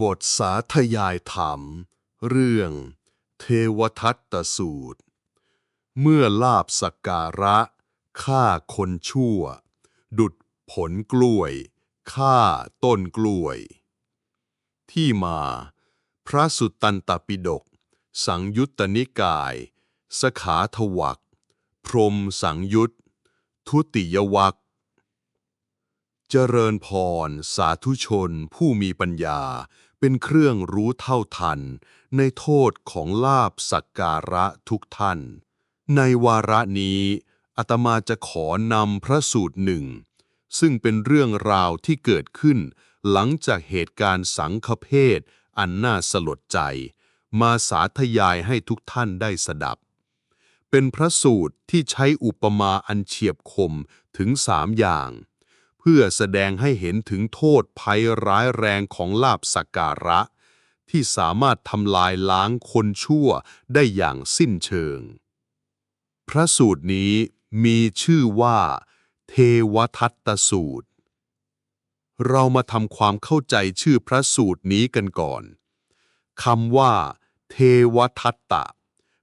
บทสาธยายธรรม เรื่อง เทวทัตตสูตร เมื่อลาบสักการะฆ่าคนชั่ว ดุดผลกล้วยฆ่าต้นกล้วย ที่มา พระสุตตันตปิฎกสังยุตตนิกาย สขาทวักพรหมสังยุต ทุติยวัก เจริญพร สาธุชนผู้มีปัญญา เป็นเครื่องรู้เท่าทัน ในโทษของลาบสักการะทุกท่าน ในวาระนี้อาตมาจะขอนำพระสูตรหนึ่ง ซึ่งเป็นเรื่องราวที่เกิดขึ้น หลังจากเหตุการณ์สังฆเพศอันน่าสลดใจ มาสาธยายให้ทุกท่านได้สดับ เป็นพระสูตรที่ใช้อุปมาอันเฉียบคมถึงสามอย่าง เพื่อแสดงให้เห็นถึงโทษภัยร้ายแรงของลาบสักการะ ที่สามารถทำลายล้างคนชั่วได้อย่างสิ้นเชิง พระสูตรนี้มีชื่อว่า เทวทัตตสูตร เรามาทำความเข้าใจชื่อพระสูตรนี้กันก่อนคำว่า เทวทัตตะ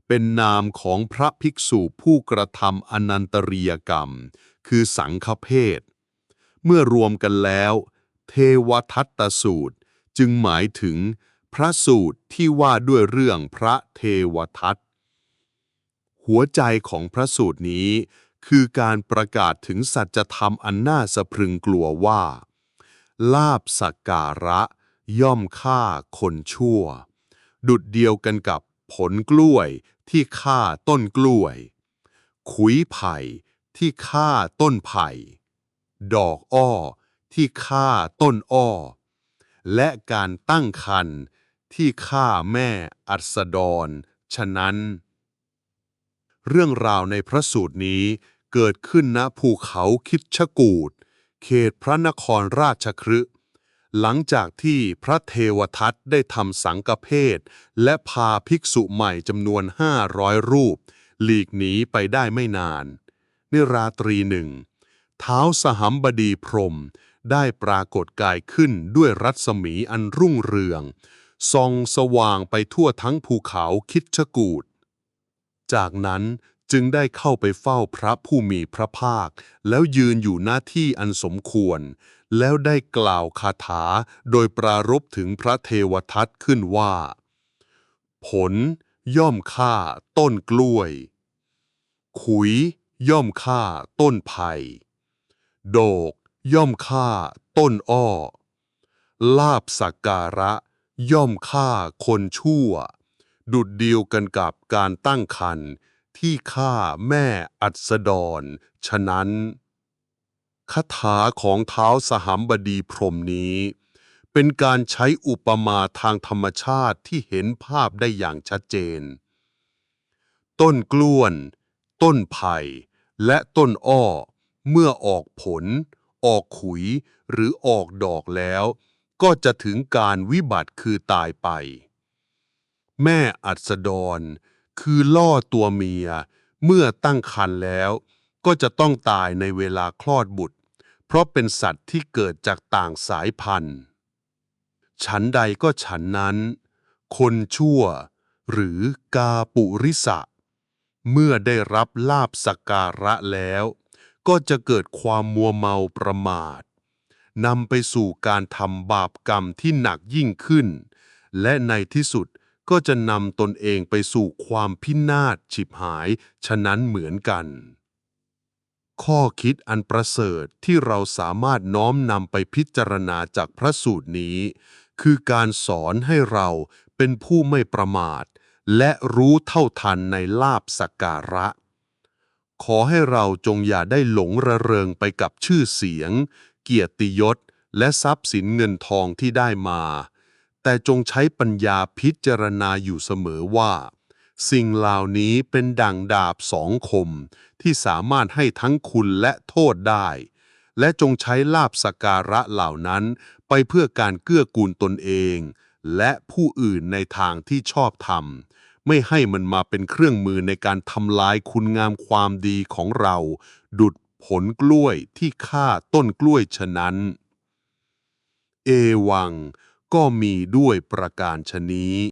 เป็นนามของพระภิกษุผู้กระทำอนันตริยกรรม คือสังฆเพศ เมื่อรวมกันแล้ว เทวทัตตสูตร จึงหมายถึง พระสูตรที่ว่าด้วยเรื่องพระเทวทัตหัวใจของพระสูตรนี้ คือการประกาศถึงสัจธรรมอันน่าสะพรึงกลัวว่า ลาบสักการะ ย่อมฆ่าคนชั่ว ดุดเดียวกันกับผลกล้วยที่ฆ่าต้นกล้วย ขุยไผ่ที่ฆ่าต้นไผ่ ดอกอ้อ ที่ฆ่าต้นอ้อ และการตั้งครรภ์ที่ฆ่าแม่อัสดร ฉะนั้น เรื่องราวในพระสูตรนี้เกิดขึ้นณภูเขาคิดชกูดเขตพระนครราชคฤห์หลังจากที่พระเทวทัตได้ทำสังฆเพศและพาภิกษุใหม่จำนวน 500 รูป หลีกหนีไปได้ไม่นานในราตรีหนึ่ง เท้าสหัมบดีพรม ได้ปรากฏกายขึ้นด้วยรัศมีอันรุ่งเรืองส่องสว่างไปทั่วทั้งภูเขาคิดชกูดจากนั้นจึงได้เข้าไปเฝ้าพระผู้มีพระภาค แล้วยืนอยู่หน้าที่อันสมควร แล้วได้กล่าวคาถาโดยปรารภถึงพระเทวทัตขึ้นว่า ผลย่อมฆ่าต้นกล้วย ขุยย่อมฆ่าต้นไผ่ โดก ย่อมฆ่า ต้นอ้อ ลาบสักการะ ย่อมฆ่าคนชั่ว ดุดเดียวกันกับการตั้งครรภ์ที่ฆ่าแม่อัสดร ฉะนั้นคาถาของเท้าสหัมบดีพรหมนี้ เป็นการใช้อุปมาทางธรรมชาติที่เห็นภาพได้อย่างชัดเจน ต้นกล้วน ต้นไผ่ และต้นอ้อ เมื่อออกผล ออกขุย หรือออกดอกแล้ว ก็จะถึงการวิบัติคือตายไป แม่อัสดร คือล่อตัวเมีย เมื่อตั้งครรภ์แล้ว ก็จะต้องตายในเวลาคลอดบุตร เพราะเป็นสัตว์ที่เกิดจากต่างสายพันธุ์ ฉันใดก็ฉันนั้น คนชั่ว หรือกาปุริสะเมื่อได้รับลาบสักการะแล้ว ก็จะเกิดความมัวเมาประมาทนำไปสู่การทำบาปกรรมที่หนักยิ่งขึ้น และในที่สุดก็จะนำตนเองไปสู่ความพินาศฉิบหาย ฉะนั้นเหมือนกัน ข้อคิดอันประเสริฐที่เราสามารถน้อมนำไปพิจารณาจากพระสูตรนี้ คือการสอนให้เราเป็นผู้ไม่ประมาท และรู้เท่าทันในลาบสักการะ ขอให้เราจงอย่าได้หลงระเริงไปกับชื่อเสียง เกียรติยศ และทรัพย์สินเงินทองที่ได้มา แต่จงใช้ปัญญาพิจารณาอยู่เสมอว่า สิ่งเหล่านี้เป็นดั่งดาบสองคม ที่สามารถให้ทั้งคุณและโทษได้ และจงใช้ลาบสการะเหล่านั้นไปเพื่อการเกื้อกูลตนเอง และผู้อื่นในทางที่ชอบธรรม ไม่ให้มันมาเป็นเครื่องมือในการทำลายคุณงามความดีของเรา ดุดผลกล้วยที่ฆ่าต้นกล้วยฉะนั้น เอวังก็มีด้วยประการชนี้